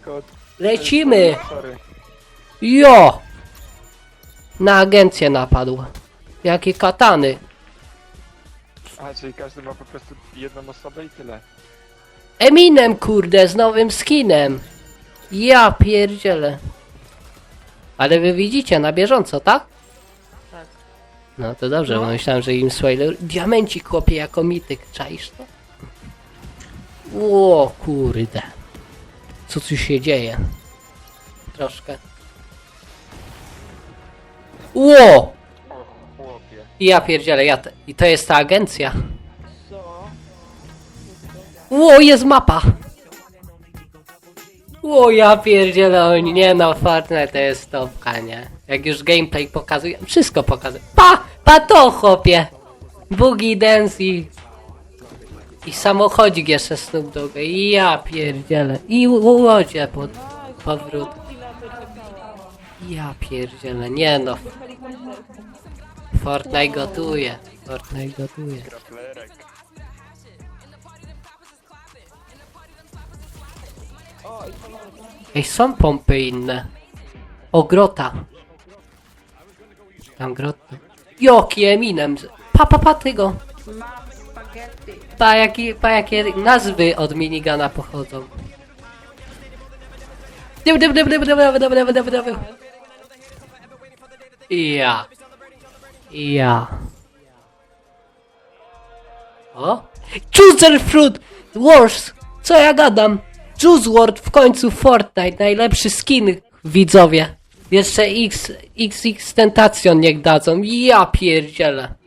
Scott. Lecimy! Sorry. Jo! Na agencję napadł. Jakie katany. A, czyli każdy ma po prostu jedną osobę i tyle. Eminem, kurde, z nowym skinem. Ja pierdzielę. Ale wy widzicie na bieżąco, tak? Tak. No to dobrze, No. bo myślałem, że im spoiler... Diamenci kłopie jako mityk, czaisz to? Ło, kurde. Co tu się dzieje? Troszkę. Ło! Ja pierdzielę, ja te... i to jest ta agencja. Ło, jest mapa! Ło, ja pierdzielę, o nie no, Fortnite to jest topka, nie? Jak już gameplay pokazuje, wszystko pokazuje. Pa! Pa to, chłopie! Boogie Dance i... I samochodzik jeszcze Snoop Dogg. Ja pierdzielę. I ł- łodzie pod powrót. Ja pierdzielę, nie no. Fortnite gotuje. Fortnite gotuje. Ej, są pompy inne. O, grota. Tam grota. Joki Eminem. Pa, pa, pa. Mam Pa, pa, jakie nazwy od minigana pochodzą. Dyb, dyb, dyb, dyb, dyb, dyb, dyb, dyb, dyb. Ja. Ja. O? Juicer Fruit Wars! Co ja gadam? Juice WRLD w końcu Fortnite, najlepszy skin, widzowie. Jeszcze X, XX Tentation niech dadzą. Ja pierdzielę.